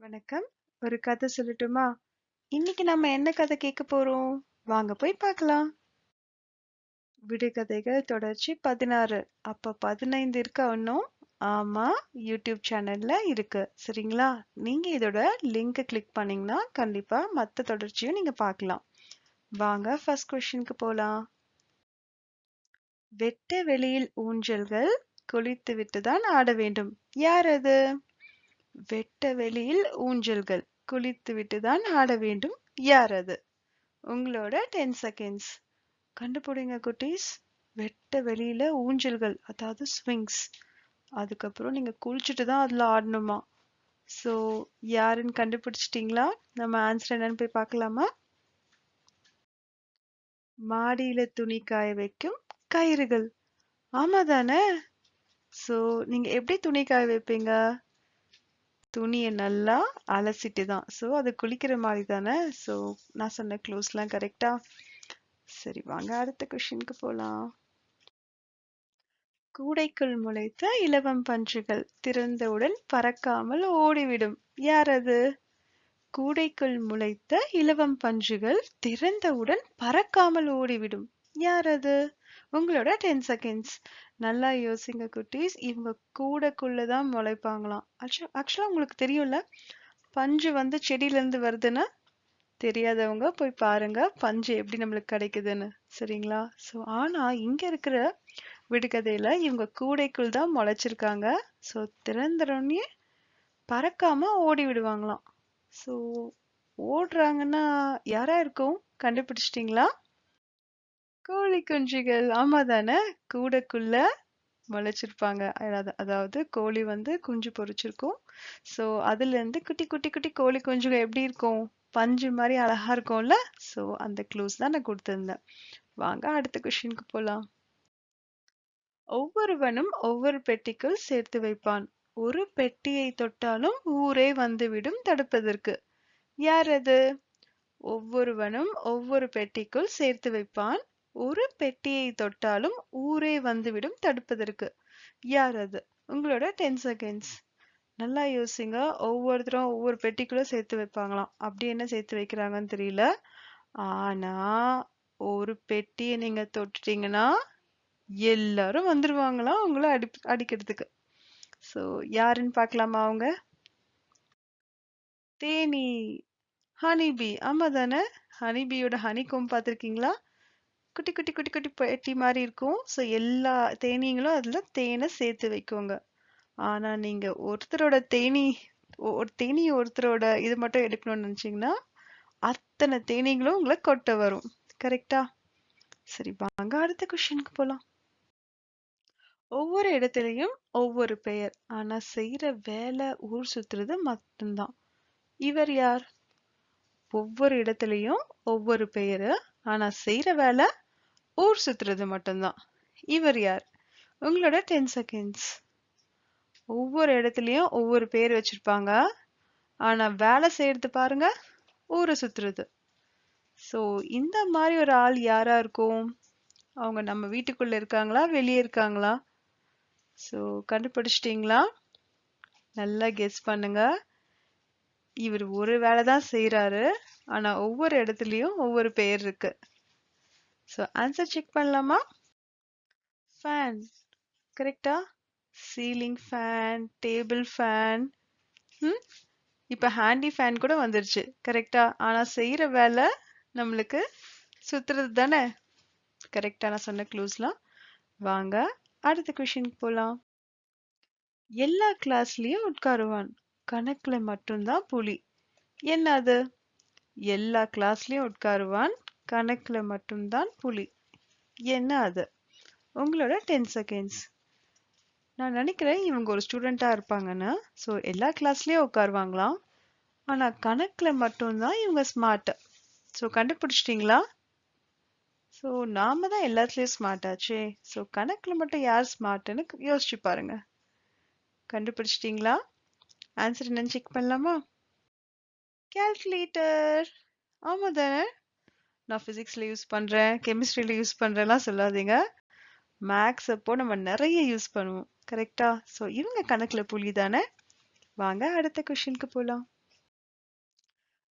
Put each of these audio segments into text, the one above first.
வணக்கம். ஒரு கதை சொல்லட்டுமா? இன்னைக்கு நம்ம என்ன கதை கேட்க போறோம்? வாங்க போய் பார்க்கலாம். விடுகதைகள் தொடர்ச்சி 16. அப்ப 15 இருக்கா இன்னும்? ஆமா, யூடியூப் சேனல்ல இருக்கு. சரிங்களா? நீங்க இதோட லிங்க் கிளிக் பண்ணீங்கன்னா கண்டிப்பா மற்ற தொடர்ச்சியும் நீங்க பார்க்கலாம். வாங்க ஃபர்ஸ்ட் கொஸ்டினுக்கு போலாம். வெட்ட வெளியில் ஊஞ்சல்கள் குளித்துவிட்டு தான் ஆட வேண்டும். யார் அது? வெட்ட வெளியில் ஊஞ்சல்கள் குளித்துவிட்டு தான் ஆட வேண்டும். யார் அது? உங்களோட 10 செகண்ட்ஸ். கண்டுபிடிங்க குட்டீஸ். வெட்ட வெளியில ஊஞ்சல்கள் அதாவது ஸ்விங்ஸ். அதுக்கப்புறம் நீங்க குளிச்சுட்டு தான் அதுல ஆடணுமா? ஸோ யாருன்னு கண்டுபிடிச்சிட்டிங்களா நம்ம ஆன்சர் என்னன்னு போய் பார்க்கலாமா? மாடியில துணி காய வைக்கும் கயிறுகள். ஆமா தானே? ஸோ நீங்க எப்படி துணி காய வைப்பீங்க? துணிய நல்லா அலசிட்டு தான். சோ அது குளிக்கிற மாதிரி தானே? ஸோ நான் சொன்ன க்ளூஸ்லாம் கரெக்டாக சரி வாங்க அடுத்த கொஷினுக்கு போலாம். கூடைக்குள் முளைத்த இலவம் பஞ்சுகள் திறந்தவுடன் பறக்காமல் ஓடிவிடும். யார் அது? கூடைக்குள் முளைத்த இலவம் பஞ்சுகள் திறந்தவுடன் பறக்காமல் ஓடிவிடும். யார் அது? உங்களோட 10 செகண்ட்ஸ். நல்லா யோசிங்க குட்டீஸ். இவங்க கூடைக்குள்ள தான் முளைப்பாங்களாம். ஆக்சுவலாக உங்களுக்கு தெரியும்ல? பஞ்சு வந்து செடியிலேருந்து வருதுன்னா தெரியாதவங்க போய் பாருங்க பஞ்சு எப்படி நம்மளுக்கு கிடைக்குதுன்னு. சரிங்களா? ஸோ ஆனால் இங்கே இருக்கிற விடுகதையில் இவங்க கூடைக்குள் தான் முளைச்சிருக்காங்க. ஸோ திறந்தவுடனே பறக்காம ஓடி விடுவாங்களாம். ஸோ ஓடுறாங்கன்னா யாரா இருக்கும்? கண்டுபிடிச்சிட்டிங்களா கோழி குஞ்சுகள். ஆமா தானே? கூடக்குள்ள முளைச்சிருப்பாங்க. அதாவது அதாவது கோழி வந்து குஞ்சு பொரிச்சிருக்கும். ஸோ அதுல இருந்து குட்டி குட்டி குட்டி கோழி குஞ்சுகள் எப்படி இருக்கும்? பஞ்சு மாதிரி அழகா இருக்கும்ல? ஸோ அந்த க்ளூஸ் தான் நான் கொடுத்துருந்தேன் வாங்க அடுத்த கொஷினுக்கு போலாம். ஒவ்வொருவனும் ஒவ்வொரு பெட்டிக்குள் சேர்த்து வைப்பான். ஒரு பெட்டியை தொட்டாலும் ஊரே வந்துவிடும் தடுப்பதற்கு. யார் அது? ஒவ்வொருவனும் ஒவ்வொரு பெட்டிக்குள் சேர்த்து வைப்பான். ஒரு பெட்டியை தொட்டாலும் ஊரே வந்துவிடும் தடுப்பதற்கு. யார் அது? உங்களோட 10 செகண்ட்ஸ். நல்லா யோசிங்க. ஒவ்வொருத்தரும் ஒவ்வொரு பெட்டிக்குள்ள சேர்த்து வைப்பாங்களாம். அப்படி என்ன சேர்த்து வைக்கிறாங்கன்னு தெரியல. ஆனா ஒரு பெட்டியை நீங்க தொட்டுட்டீங்கன்னா எல்லாரும் வந்துருவாங்களாம் உங்களை அடி அடிக்கிறதுக்கு. ஸோ யாருன்னு பார்க்கலாமா அவங்க? தேனீ. ஹனிபி. ஆமா தானே? ஹனிபியோட ஹனிகோம் பார்த்துருக்கீங்களா குட்டி குட்டி குட்டி குட்டி பெட்டி மாதிரி இருக்கும். ஸோ எல்லா தேனீங்களும் அதில் தேனை சேர்த்து வைக்குங்க. ஆனால் நீங்கள் ஒருத்தரோட தேனீ ஒரு தேனி ஒருத்தரோட இது மட்டும் எடுக்கணும்னு நினச்சிங்கன்னா அத்தனை தேனீங்களும் உங்களை கொட்ட வரும். கரெக்ட்டா? சரி வாங்க அடுத்த கொஷனுக்கு போகலாம் ஒவ்வொரு இடத்துலையும் ஒவ்வொரு பெயர். ஆனால் செய்கிற வேலை ஊர் சுற்றுறது மட்டும்தான். இவர் யார்? ஒவ்வொரு இடத்துலையும் ஒவ்வொரு பெயரை ஆனா செய்யற வேலை ஊர் சுத்துறது மட்டும்தான். இவர் யார்? உங்களோட 10 செகண்ட்ஸ். ஒவ்வொரு இடத்துலையும் ஒவ்வொரு பேர் வச்சிருப்பாங்க. ஆனா வேலை செய்யறது பாருங்க ஊரை சுத்துறது. ஸோ இந்த மாதிரி ஒரு ஆள் யாரா இருக்கும்? அவங்க நம்ம வீட்டுக்குள்ள இருக்காங்களா? வெளியே இருக்காங்களா? ஸோ கண்டுபிடிச்சிட்டிங்களா நல்லா கெஸ் பண்ணுங்க. இவர் ஒரு வேலை தான் செய்கிறாரு ஆனா ஒவ்வொரு இடத்துலயும் ஒவ்வொரு பெயர் இருக்கு. ஸோ ஆன்சர் செக் பண்ணலாமா? ஃபேன். கரெக்டா சீலிங் ஃபேன், டேபிள் ஃபேன். ம்? இப்போ ஹேண்டி ஃபேன் கூட வந்துருச்சு. கரெக்டா ஆனால் செய்கிற வேலை நம்மளுக்கு சுற்றுறது தானே? கரெக்டாக நான் சொன்ன க்ளூஸ்லாம்? வாங்க அடுத்த கொஷினுக்கு போகலாம் எல்லா கிளாஸ்லேயும் உட்காருவான். கணக்கில் மட்டும்தான் புலி. என்ன அது? எல்லா கிளாஸ்லயும் உட்காருவான். கணக்குல மட்டும்தான் புலி. என்ன அது? உங்களோட 10 செகண்ட்ஸ். நான் நினைக்கிறேன் இவங்க ஒரு ஸ்டூடெண்டா இருப்பாங்கன்னு. ஸோ எல்லா கிளாஸ்லயும் உட்காருவாங்களாம். ஆனா கணக்குல மட்டும்தான் இவங்க ஸ்மார்ட். ஸோ கண்டுபிடிச்சிட்டிங்களா ஸோ நாம தான் எல்லாத்துலேயும் ஸ்மார்ட் ஆச்சே. ஸோ கணக்குல மட்டும் யார் ஸ்மார்ட்னு யோசிச்சு பாருங்க. கண்டுபிடிச்சிட்டிங்களா ஆன்சர் என்னன்னு செக் பண்ணலாமா? கால்குலேட்டர். ஆமாம் தானே? நான் ஃபிசிக்ஸில் யூஸ் பண்ணுறேன் கெமிஸ்ட்ரியில் யூஸ் பண்ணுறேன்லாம் சொல்லாதீங்க. மேக்ஸ் அப்போ நம்ம நிறைய யூஸ் பண்ணுவோம். கரெக்டாக ஸோ இவங்க கணக்கில் புலி தானே? வாங்க அடுத்த கொஷினுக்கு போகலாம்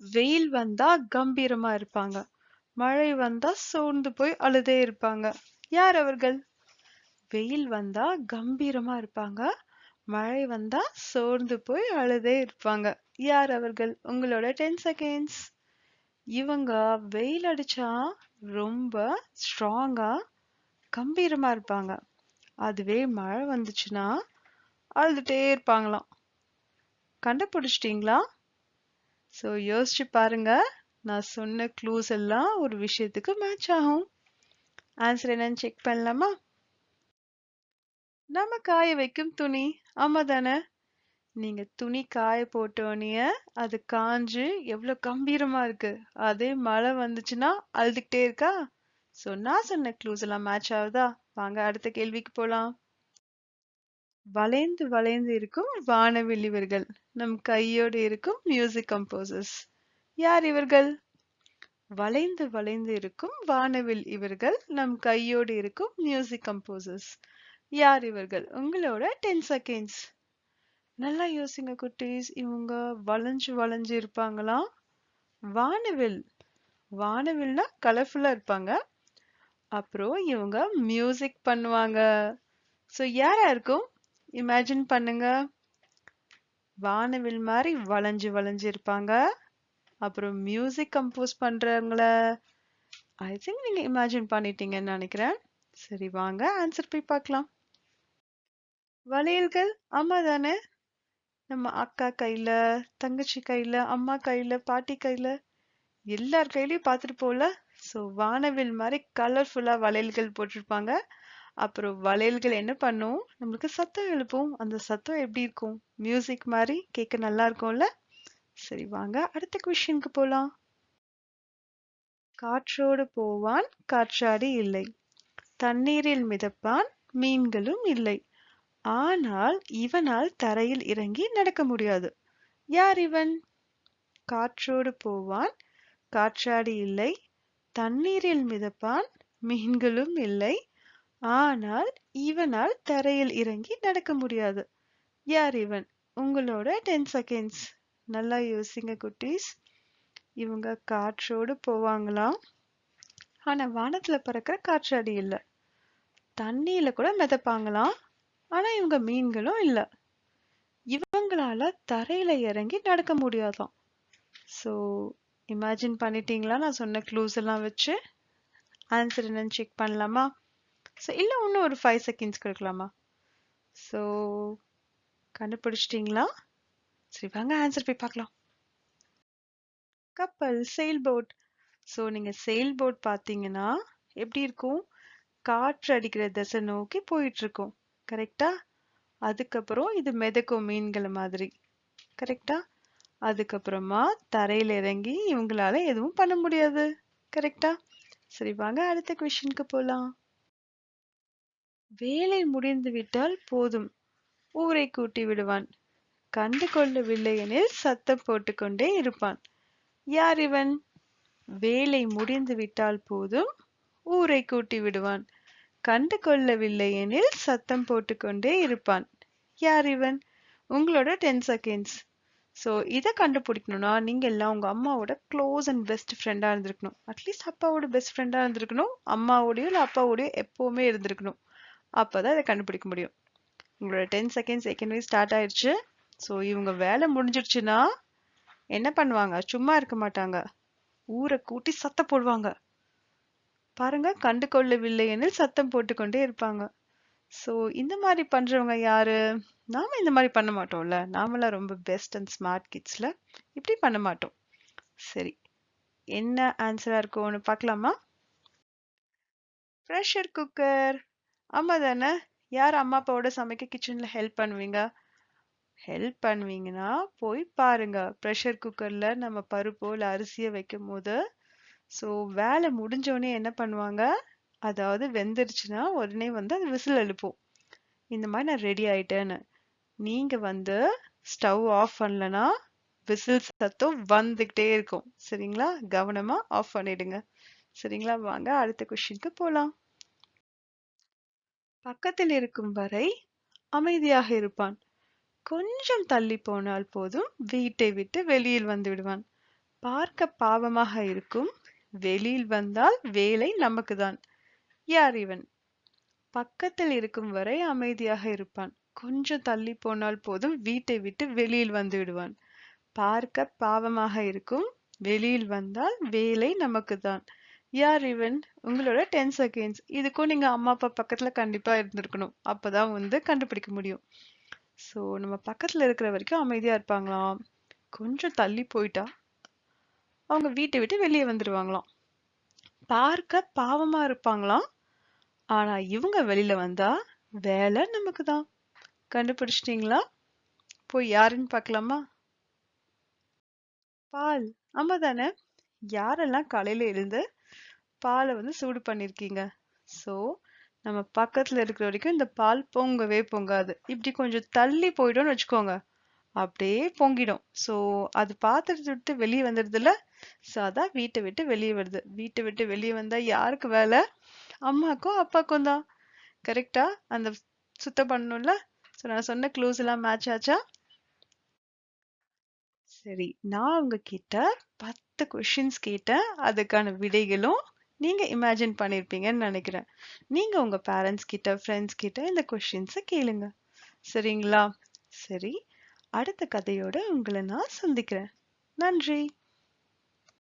வெயில் வந்தா கம்பீரமா இருப்பாங்க மழை வந்தா சோர்ந்து போய் அழுதே இருப்பாங்க யார் அவர்கள் வெயில் வந்தா கம்பீரமா இருப்பாங்க மழை வந்தா சோர்ந்து போய் அழுதே இருப்பாங்க. யார் அவர்கள்? உங்களோட டென் செகண்ட்ஸ் இவங்க வெயில் அடிச்சா ரொம்ப ஸ்ட்ராங்கா கம்பீரமா இருப்பாங்க. அதுவே மழை வந்துச்சுன்னா அழுதுட்டே இருப்பாங்களாம். கண்டுபிடிச்சிட்டிங்களா? ஸோ யோசிச்சு பாருங்க. நான் சொன்ன க்ளூஸ் எல்லாம் ஒரு விஷயத்துக்கு மேட்ச் ஆகும். ஆன்சர் என்னன்னு செக் பண்ணலாமா? நம்ம காய வைக்கும் துணி. ஆமா தானே? நீங்க துணி காய போட்டோன்னே அது காஞ்சு எவ்வளவு கம்பீரமா இருக்கு. அதே மழை வந்துச்சுன்னா அழுதுகிட்டே இருக்கா? சோ நான் சொன்ன க்ளூஸ் எல்லாம் மேட்ச் ஆகுதா? வாங்க அடுத்த கேள்விக்கு போலாம். வளைந்து வளைந்து இருக்கும் வானவில் இவர்கள். நம் கையோடு இருக்கும் மியூசிக் கம்போசர்ஸ் யார் இவர்கள்? வளைந்து வளைந்து இருக்கும் வானவில் இவர்கள். நம் கையோடு இருக்கும் மியூசிக் கம்போசர்ஸ் யார் இவர்கள்? உங்களோட டென் செகண்ட்ஸ் நல்லா யோசிங்க குட்டீஸ். இவங்க வளைஞ்சு வளைஞ்சு இருப்பாங்களாம் வானவில். வானவில்னா கலர்ஃபுல்லா இருப்பாங்க. அப்புறம் இவங்க மியூசிக் பண்ணுவாங்க. ஸோ யாரா இருக்கும்? இமேஜின் பண்ணுங்க. வானவில் மாதிரி வளைஞ்சு வளைஞ்சு இருப்பாங்க. அப்புறம் மியூசிக் கம்போஸ் பண்றவங்கள. ஐ திங்க் நீங்க இமேஜின் பண்ணிட்டீங்கன்னு நினைக்கிறேன். சரி வாங்க. ஆன்சர் போய் பார்க்கலாம். வளையல்கள்? ஆமா தானே. நம்ம அக்கா கையில தங்கச்சி கையில அம்மா கையில பாட்டி கையில எல்லார் கையிலயும் பார்த்துட்டு போல. ஸோ வானவில் மாதிரி கலர்ஃபுல்லா வளையல்கள் போட்டிருப்பாங்க. அப்புறம் வளையல்கள் என்ன பண்ணும்? நம்மளுக்கு சத்தம் எழுப்பும். அந்த சத்தம் எப்படி இருக்கும்? மியூசிக் மாதிரி கேட்க நல்லா இருக்கும்ல? சரி வாங்க. அடுத்த கொஸ்டினுக்கு போலாம். காற்றோடு போவான் காற்றாடி இல்லை. தண்ணீரில் மிதப்பான் மீன்களும் இல்லை. ஆனால் இவனால் தரையில் இறங்கி நடக்க முடியாது. யார் இவன்? காற்றோடு போவான். காற்றாடி இல்லை. தண்ணீரில் மிதப்பான். மீன்களும் இல்லை. ஆனால் இவனால் தரையில் இறங்கி நடக்க முடியாது. யார் இவன்? உங்களோட டென் செகண்ட்ஸ் நல்லா யோசிங்க குட்டீஸ். இவங்க காற்றோடு போவாங்களாம் ஆனால் வானத்தில் பறக்கிற காற்றாடி இல்லை. தண்ணியில் கூட மிதப்பாங்களாம் ஆனா இவங்க மீன்களும் இல்ல. இவங்களால தரையில இறங்கி நடக்க முடியாதான். ஸோ இமேஜின் பண்ணிட்டீங்களா? நான் சொன்ன க்ளூஸ் எல்லாம் வச்சு ஆன்சர் என்னன்னு செக் பண்ணலாமா? ஸோ இல்லை இன்னும் ஒரு ஃபைவ் செகண்ட்ஸ் கொடுக்கலாமா? ஸோ கண்டுபிடிச்சிட்டிங்களா? சரி வாங்க ஆன்சர் போய் பார்க்கலாம். கப்பல் செயில் போட் ஸோ நீங்கள் செயில் போட் பார்த்தீங்கன்னா எப்படி இருக்கும்? காற்று அடிக்கிற திசை நோக்கி போயிட்டு இருக்கும். கரெக்டா அதுக்கப்புறம் இது மிதக்கும் மீன்களை மாதிரி. கரெக்டா அதுக்கப்புறமா தரையில இறங்கி இவங்களால எதுவும் பண்ண முடியாது. கரெக்டா சரி வாங்க அடுத்த கொஷனுக்கு போலாம். வேலை முடிந்து விட்டால் போதும். ஊரை கூட்டி விடுவான். கண்டு கொள்ளவில்லை எனில் சத்தம் போட்டுக்கொண்டே இருப்பான். யார் இவன்? வேலை முடிந்து விட்டால் போதும். ஊரை கூட்டி விடுவான். கண்டு கொள்ளவில்லை எனில் சத்தம் போட்டுக்கொண்டே இருப்பான். யார் இவன்? உங்களோட டென் செகண்ட்ஸ் ஸோ இதை கண்டுபிடிக்கணும்னா நீங்கள் எல்லாம் உங்கள் அம்மாவோட க்ளோஸ் அண்ட் பெஸ்ட் ஃப்ரெண்டாக இருந்திருக்கணும். அட்லீஸ்ட் அப்பாவோட பெஸ்ட் ஃப்ரெண்டாக இருந்திருக்கணும். அம்மாவோடையோ இல்லை அப்பாவோடையோ எப்போவுமே இருந்திருக்கணும். அப்பதான் இதை கண்டுபிடிக்க முடியும். உங்களோட டென் செகண்ட்ஸ் ஏற்கனவே ஸ்டார்ட் ஆயிடுச்சு ஸோ இவங்க வேலை முடிஞ்சிடுச்சுன்னா என்ன பண்ணுவாங்க? சும்மா இருக்க மாட்டாங்க. ஊரை கூட்டி சத்தம் போடுவாங்க. பாருங்க கண்டு கொள்ளவில்லை எனில் சத்தம் போட்டுக்கொண்டே இருப்பாங்க. ஸோ இந்த மாதிரி பண்ணுறவங்க யாரு? நாம் இந்த மாதிரி பண்ண மாட்டோம்ல. நாமெல்லாம் ரொம்ப பெஸ்ட் அண்ட் ஸ்மார்ட் கிட்ஸில் இப்படி பண்ண மாட்டோம். சரி என்ன ஆன்சராக இருக்கும் ஒன்று பார்க்கலாமா? ப்ரெஷர் குக்கர் ஆமாம் தானே யார் அம்மா அப்பாவோட சமைக்க கிச்சனில் ஹெல்ப் பண்ணுவீங்க? ஹெல்ப் பண்ணுவீங்கன்னா போய் பாருங்க. ப்ரெஷர் குக்கரில் நம்ம பருப்போ இல்லை அரிசியை வைக்கும் போது ஸோ வேலை முடிஞ்சோடனே என்ன பண்ணுவாங்க? அதாவது வெந்துருச்சுன்னா உடனே வந்து அது விசில் எழுப்போம் இந்த மாதிரி நான் ரெடி ஆயிட்டேன்னு. நீங்க வந்து ஸ்டவ் ஆஃப் பண்ணலன்னா விசில் சத்தம் வந்துக்கிட்டே இருக்கும். சரிங்களா? கவனமா ஆஃப் பண்ணிடுங்க. சரிங்களா? வாங்க அடுத்த கொஷினுக்கு போகலாம் பக்கத்தில் இருக்கும் வரை அமைதியாக இருப்பான். கொஞ்சம் தள்ளி போனால் போதும் வீட்டை விட்டு வெளியில் வந்து விடுவான். பார்க்க பாவமாக இருக்கும் வெளியில் வந்தால் வேலை நமக்குதான். யார் இவன்? பக்கத்தில் இருக்கும் வரை அமைதியாக இருப்பான். கொஞ்சம் தள்ளி போனால் போதும் வீட்டை விட்டு வெளியில் வந்து விடுவான். பார்க்க பாவமாக இருக்கும். வெளியில் வந்தால் வேலை நமக்குதான். யார் இவன்? உங்களோட டென் செகண்ட்ஸ் இதுக்கும் நீங்க அம்மா அப்பா பக்கத்துல கண்டிப்பா இருந்திருக்கணும். அப்பதான் வந்து கண்டுபிடிக்க முடியும். சோ நம்ம பக்கத்துல இருக்கிற வரைக்கும் அமைதியா இருப்பாங்களாம். கொஞ்சம் தள்ளி போயிட்டா அவங்க வீட்டை விட்டு வெளியே வந்துருவாங்களாம். பார்க்க பாவமா இருப்பாங்களாம். ஆனா இவங்க வெளியில வந்தா வேலை நமக்கு தான் கண்டுபிடிச்சிட்டீங்களா? போய் யாருன்னு பார்க்கலாமா? பால் ஆமா தானே. யாரெல்லாம் காலையில எழுந்து பாலை வந்து சூடு பண்ணிருக்கீங்க? சோ நம்ம பக்கத்துல இருக்கிற வரைக்கும் இந்த பால் பொங்கவே பொங்காது. இப்படி கொஞ்சம் தள்ளி போயிட்டோம்னு வச்சுக்கோங்க. அப்படியே பொங்கிடும். சோ அது பாத்திரத்தை விட்டு வெளியே வந்துடுதுல சோ அதான் வீட்டை விட்டு வெளியே வருது. வீட்டை விட்டு வெளியே வந்தா யாருக்கு வேலை? அம்மாக்கும் அப்பாக்கும் தான். கரெக்டா அந்த சுத்தம் பண்ணணும்ல? சோ நான் சொன்ன க்ளூஸ் எல்லாம் மேட்ச் ஆச்சா? சரி நான் உங்ககிட்ட பத்து கொஷின்ஸ் கேட்டேன். அதுக்கான விடைகளும் நீங்க இமேஜின் பண்ணிருப்பீங்கன்னு நினைக்கிறேன். நீங்க உங்க பேரண்ட்ஸ் கிட்ட ஃப்ரெண்ட்ஸ் கிட்ட இந்த கொஷின்ஸை கேளுங்க. சரிங்களா? சரி அடுத்த கதையோட உங்களை நான் சந்திக்கிறேன். நன்றி.